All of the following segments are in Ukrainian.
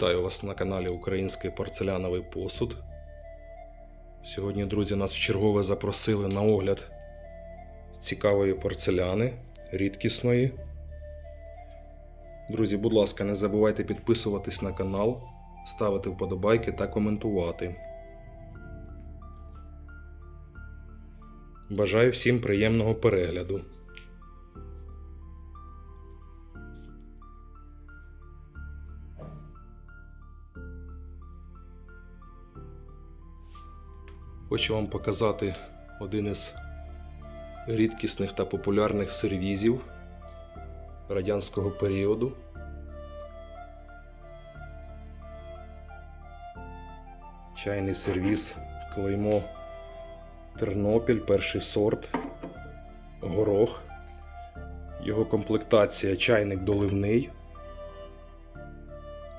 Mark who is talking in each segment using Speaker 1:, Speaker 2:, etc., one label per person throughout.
Speaker 1: Вітаю вас на каналі Український порцеляновий посуд. Сьогодні, друзі, нас вчергове запросили на огляд цікавої порцеляни, рідкісної. Друзі, будь ласка, не забувайте підписуватись на канал, ставити вподобайки та коментувати. Бажаю всім приємного перегляду. Хочу вам показати один із рідкісних та популярних сервізів радянського періоду. Чайний сервіз клеймо Тернопіль, перший сорт, горох. Його комплектація чайник доливний.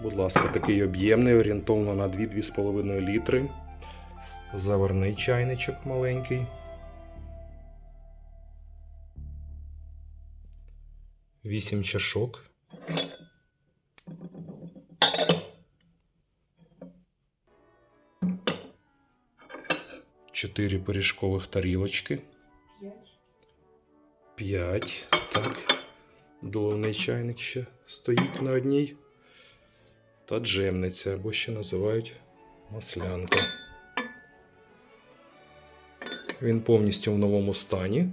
Speaker 1: Будь ласка, такий об'ємний, орієнтовно на 2-2,5 літри. Заварний чайничок маленький. Вісім чашок. Чотири пиріжкових тарілочки.
Speaker 2: П'ять.
Speaker 1: П'ять. Так. Доливний чайник ще стоїть на одній. Та джемниця, або ще називають маслянка. Він повністю в новому стані.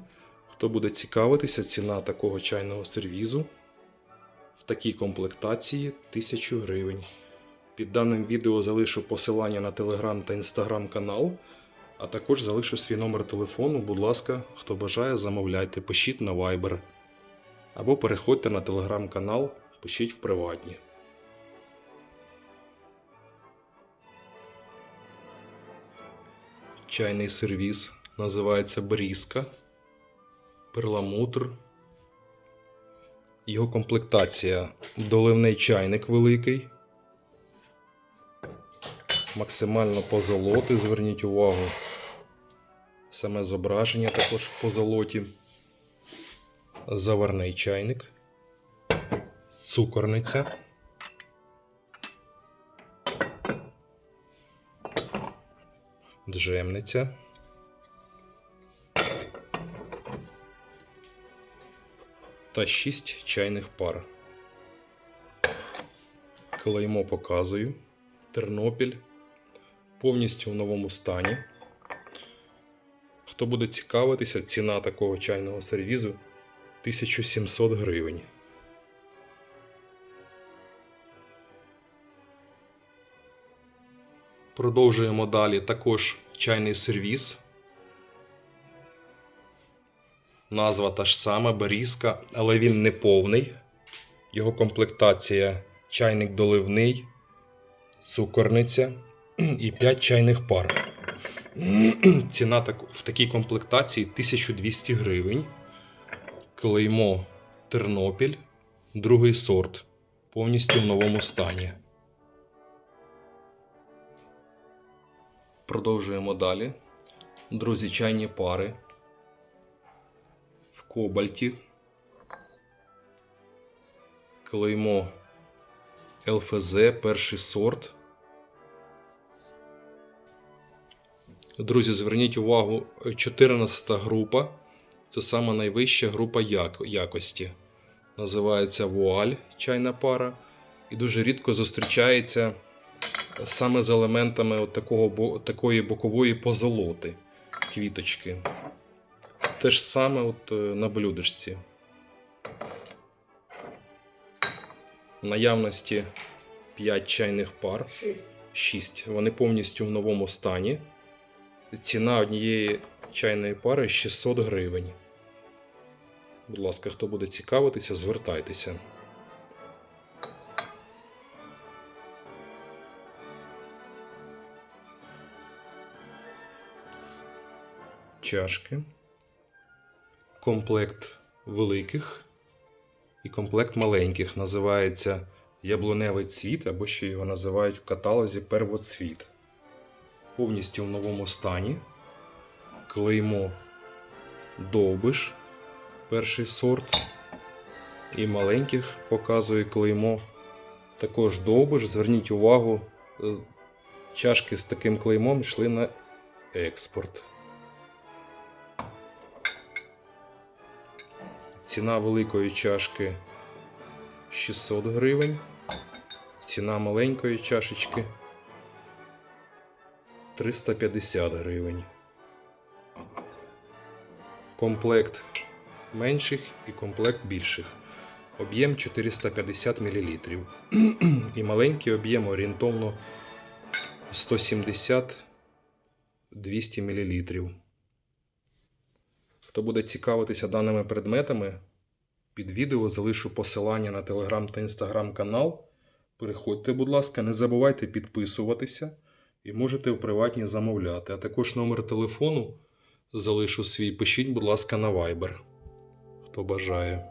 Speaker 1: Хто буде цікавитися, ціна такого чайного сервізу в такій комплектації 1000 гривень. Під даним відео залишу посилання на телеграм та інстаграм канал, а також залишу свій номер телефону. Будь ласка, хто бажає, замовляйте, пишіть на Viber. Або переходьте на телеграм-канал, пишіть в приватні. Чайний сервіз називається Брізка, перламутр. Його комплектація доливний чайник великий. Максимально позолоти, зверніть увагу. Саме зображення також в позолоті. Заварний чайник, цукорниця. Джемниця. Та 6 чайних пар. Клеймо показую. Тернопіль. Повністю в новому стані. Хто буде цікавитися, ціна такого чайного сервізу 1700 гривень. Продовжуємо далі також чайний сервіз. Назва та ж сама Берізка, але він не повний. Його комплектація чайник доливний, цукорниця і 5 чайних пар. Ціна в такій комплектації 1200 гривень. Клеймо Тернопіль, другий сорт. Повністю в новому стані. Продовжуємо далі. Друзі, чайні пари кобальті. Клеймо ЛФЗ, перший сорт. Друзі, зверніть увагу, 14 група. Це сама найвища група якості. Називається вуаль чайна пара. І дуже рідко зустрічається саме з елементами от такого, такої бокової позолоти квіточки. Те ж саме от е, на блюдечці. Наявності 5 чайних пар.
Speaker 2: Шість.
Speaker 1: 6. Вони повністю в новому стані. Ціна однієї чайної пари 600 гривень. Будь ласка, хто буде цікавитися, звертайтеся. Чашки. Комплект великих і комплект маленьких називається яблуневий цвіт, або ще його називають в каталозі первоцвіт. Повністю в новому стані. Клеймо довбиш, перший сорт. І маленьких показує клеймо Також довбиш, зверніть увагу, е, чашки з таким клеймом йшли на експорт. Ціна великої чашки 600 гривень. Ціна маленької чашечки 350 гривень. Комплект менших і комплект більших. Об'єм 450 мл. І маленький об'єм орієнтовно 170-200 мл. Хто буде цікавитися даними предметами, під відео залишу посилання на телеграм та інстаграм канал. Переходьте, будь ласка, не забувайте підписуватися і можете в приватні замовляти. А також номер телефону залишу свій. Пишіть, будь ласка, на Viber. Хто бажає.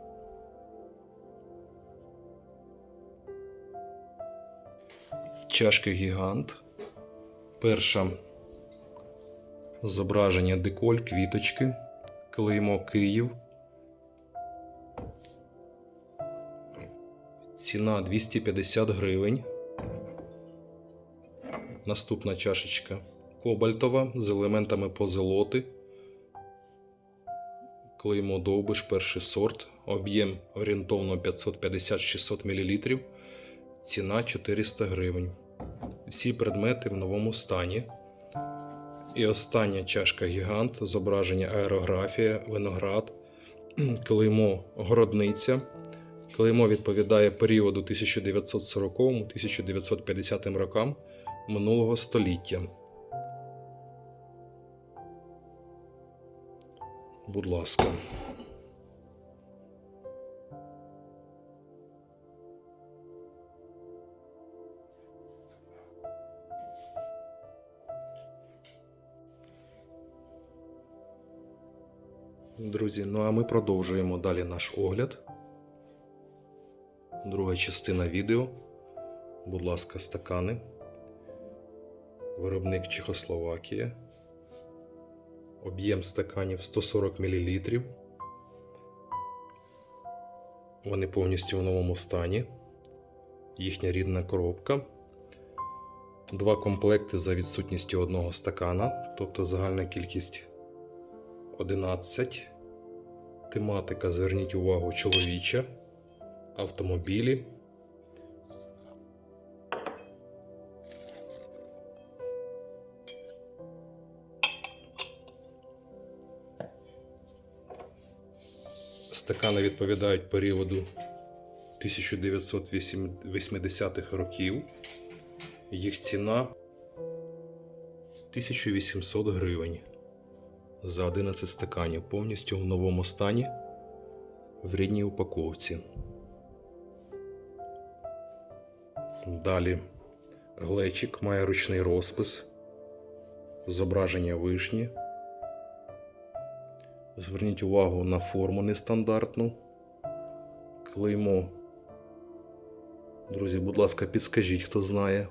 Speaker 1: Чашки гігант. Перша зображення деколь, квіточки, клеймо Київ. Ціна 250 гривень. Наступна чашечка кобальтова з елементами позолоти. Клеймо довбиш, перший сорт. Об'єм орієнтовно 550-600 мл. Ціна 400 гривень. Всі предмети в новому стані. І остання чашка гігант, зображення аерографія, виноград, клеймо городниця. Клеймо відповідає періоду 1940-1950 рокам минулого століття. Будь ласка. Друзі, ну а ми продовжуємо далі наш огляд. Друга частина відео. Будь ласка, стакани. Виробник Чехословакія. Об'єм стаканів 140 мл. Вони повністю в новому стані. Їхня рідна коробка. Два комплекти за відсутністю одного стакана, тобто загальна кількість 11. Тематика, зверніть увагу, чоловіча, автомобілі. Стакани відповідають періоду 1980-х років. Їх ціна 1800 гривень за 11 стаканів повністю в новому стані в рідній упаковці. Далі глечик має ручний розпис, зображення вишні. Зверніть увагу на форму нестандартну. Клеймо. Друзі, будь ласка, підскажіть, хто знає.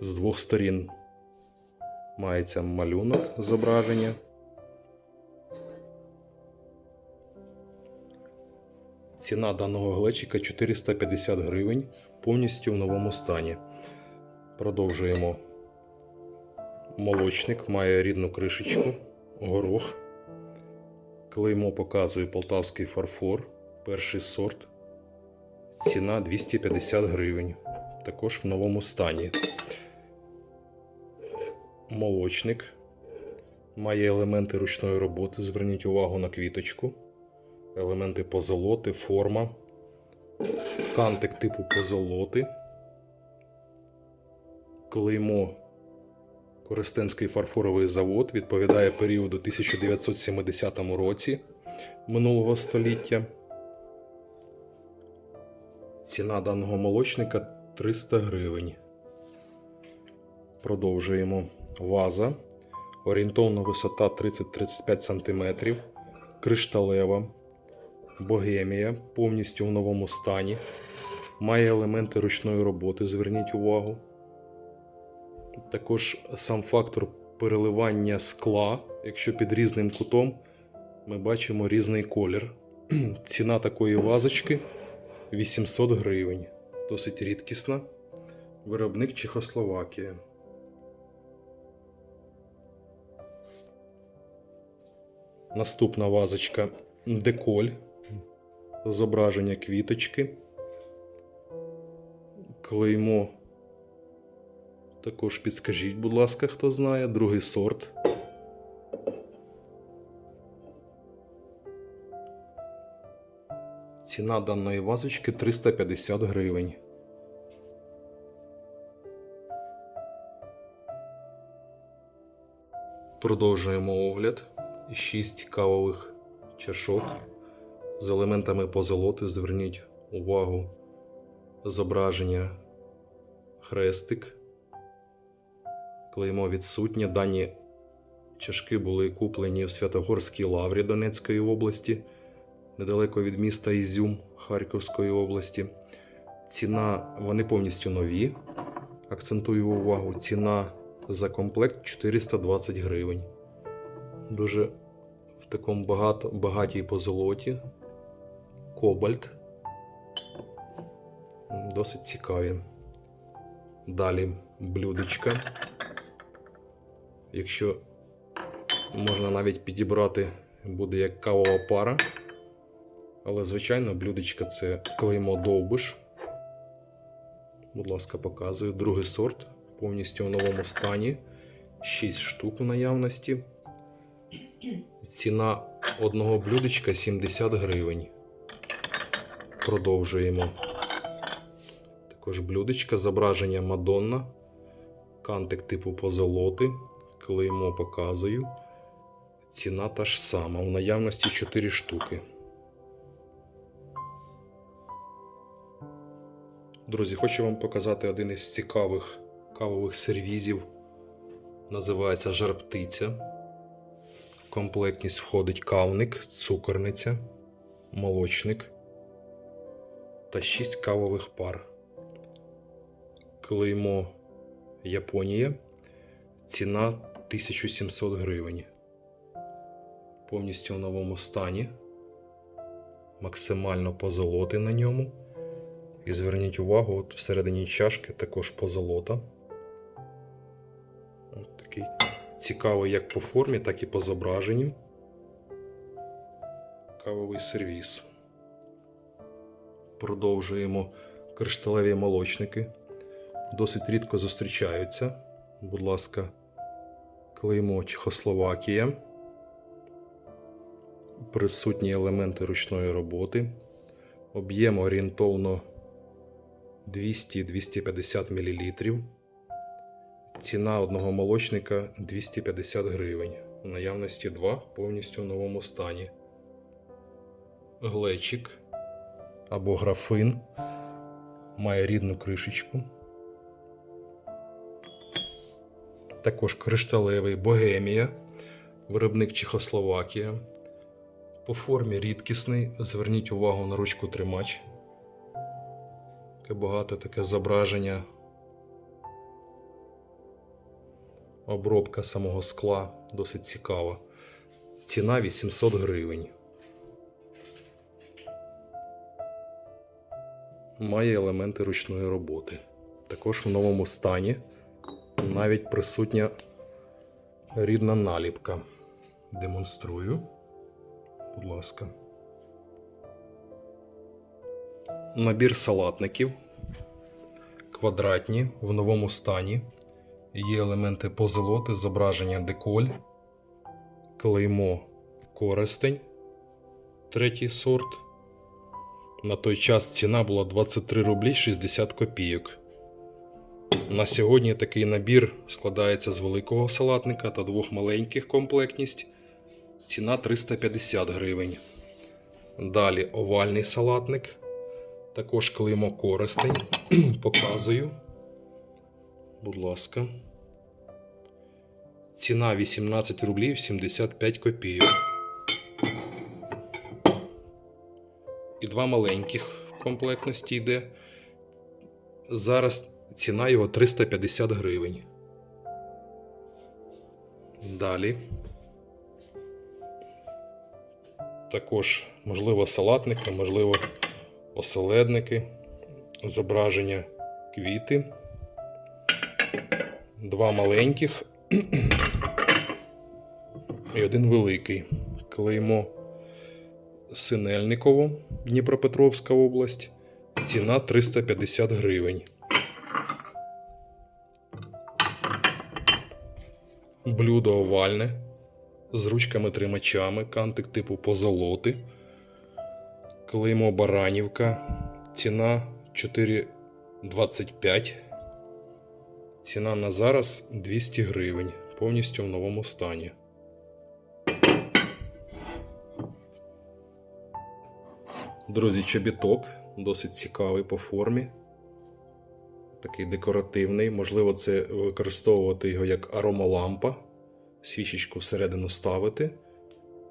Speaker 1: З двох сторін мається малюнок зображення. Ціна даного глечика 450 гривень повністю в новому стані. Продовжуємо. Молочник має рідну кришечку, горох. Клеймо показує полтавський фарфор, перший сорт. Ціна 250 гривень. Також в новому стані. Молочник має елементи ручної роботи. Зверніть увагу на квіточку, елементи позолоти, форма, кантик типу позолоти, клеймо Коростенський фарфоровий завод відповідає періоду 1970 році минулого століття. Ціна даного молочника 300 гривень. Продовжуємо. Ваза. Орієнтовна висота 30-35 см. Кришталева. Богемія. Повністю в новому стані. Має елементи ручної роботи. Зверніть увагу. Також сам фактор переливання скла, якщо під різним кутом ми бачимо різний колір Ціна такої вазочки 800 гривень. Досить рідкісна. Виробник Чехословакія. Наступна вазочка деколь. Зображення квіточки. Клеймо. Також підскажіть, будь ласка, хто знає, другий сорт. Ціна даної вазочки 350 гривень. Продовжуємо огляд. 6 кавових чашок з елементами позолоти. Зверніть увагу зображення хрестик. Клеймо відсутнє. Дані чашки були куплені в Святогорській лаврі Донецької області, недалеко від міста Ізюм Харківської області. Ціна, вони повністю нові. Акцентую увагу, ціна за комплект 420 гривень. Дуже в такому багато, багатій позолоті. Кобальт. Досить цікаві. Далі блюдечка. Якщо можна навіть підібрати, буде як кавова пара. Але, звичайно, блюдечка це клеймо довбиш. Будь ласка, показую. Другий сорт, повністю в новому стані. 6 штук в наявності. Ціна одного блюдечка 70 гривень. Продовжуємо. Також блюдечка, зображення Мадонна. Кантик типу позолоти. Клеймо показую. Ціна та ж сама. В наявності 4 штуки. Друзі, хочу вам показати один із цікавих кавових сервізів. Називається жарптиця. Комплектність входить кавник, цукорниця, молочник та 6 кавових пар. Клеймо Японія. Ціна 1700 гривень. Повністю в новому стані. Максимально позолоти на ньому. І зверніть увагу, от всередині чашки також позолота. Цікавий як по формі, так і по зображенню. Кавовий сервіс. Продовжуємо кришталеві молочники. Досить рідко зустрічаються. Будь ласка, клеймо Чехословакія. Присутні елементи ручної роботи. Об'єм орієнтовно 200-250 мл. Ціна одного молочника 250 гривень. У наявності 2 повністю в новому стані. Глечик або графин має рідну кришечку. Також кришталевий богемія, виробник Чехословакія. По формі рідкісний. Зверніть увагу на ручку тримач. Таке багато таке зображення. Обробка самого скла досить цікава. Ціна 800 гривень. Має елементи ручної роботи. Також в новому стані навіть присутня рідна наліпка. Демонструю. Будь ласка. Набір салатників. Квадратні в новому стані. Є елементи позолоти, зображення деколь, клеймо користень, третій сорт. На той час ціна була 23 рублі 60 копійок. На сьогодні такий набір складається з великого салатника та двох маленьких комплектність. Ціна 350 гривень. Далі овальний салатник. Також клеймо користень. Показую. Будь ласка. Ціна 18 рублів 75 копійок. І два маленьких в комплектності йде. Зараз ціна його 350 гривень. Далі. Також, можливо, салатники, можливо, оселедники, зображення квіти, два маленьких і один великий. Клеймо Синельниково, Дніпропетровська область. Ціна 350 гривень. Блюдо овальне з ручками-тримачами, кантик типу позолоти. Клеймо Баранівка. Ціна 4,25. Ціна на зараз 200 гривень. Повністю в новому стані. Друзі, чобіток досить цікавий по формі. Такий декоративний. Можливо, це використовувати його як аромалампа. Свічечку всередину ставити.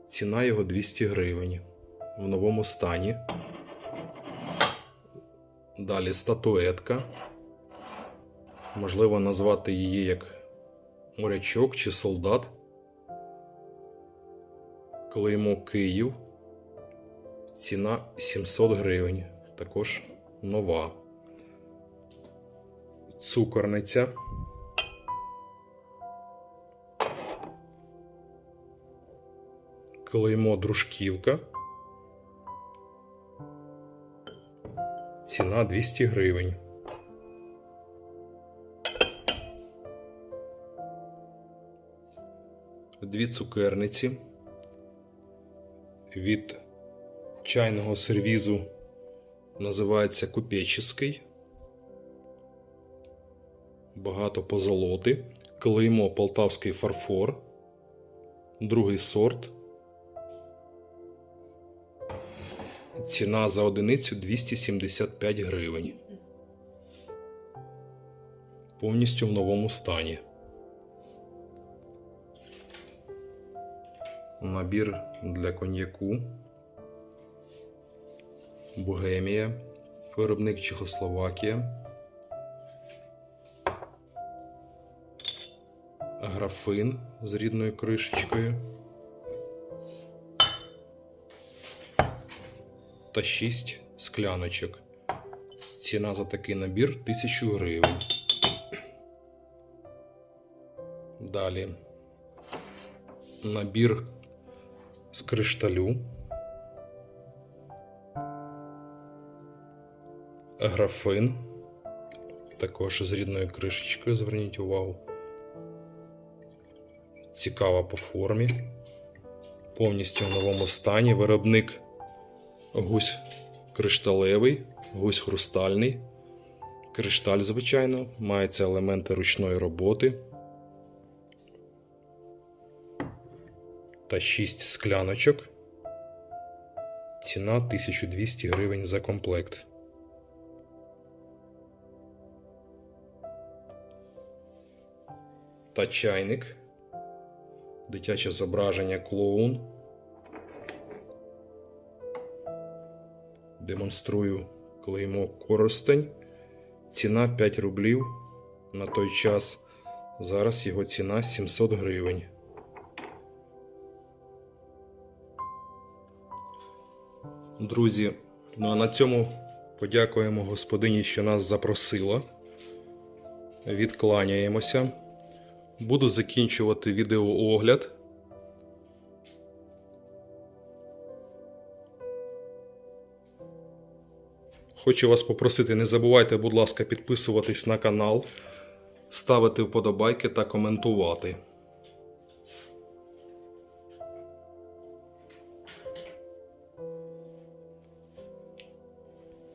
Speaker 1: Ціна його 200 гривень. В новому стані. Далі статуетка. Можливо, назвати її як морячок чи солдат. Клеймо Київ. Ціна 700 гривень. Також нова. Цукорниця. Клеймо дружківка. Ціна 200 гривень. Дві цукерниці від чайного сервізу називається купеческий. Багато позолоти. Клеймо полтавський фарфор. Другий сорт. Ціна за одиницю 275 гривень. Повністю в новому стані. Набір для коньяку. Богемія. Виробник Чехословакія. Графин з рідною кришечкою. Та 6 скляночок. Ціна за такий набір 1000 гривень. Далі набір з кришталю. Графин. Також з рідною кришечкою, зверніть увагу. Цікава по формі. Повністю в новому стані. Виробник гусь кришталевий, гусь хрустальний. Кришталь, звичайно, мається елементи ручної роботи. Та 6 скляночок. Ціна 1200 гривень за комплект. Та чайник. Дитяче зображення клоун. Демонструю клеймо Коростень. Ціна 5 рублів на той час. Зараз його ціна 700 гривень. Друзі, ну а на цьому подякуємо господині, що нас запросила. Відкланяємося. Буду закінчувати відеоогляд. Хочу вас попросити, не забувайте, будь ласка, підписуватись на канал, ставити вподобайки та коментувати.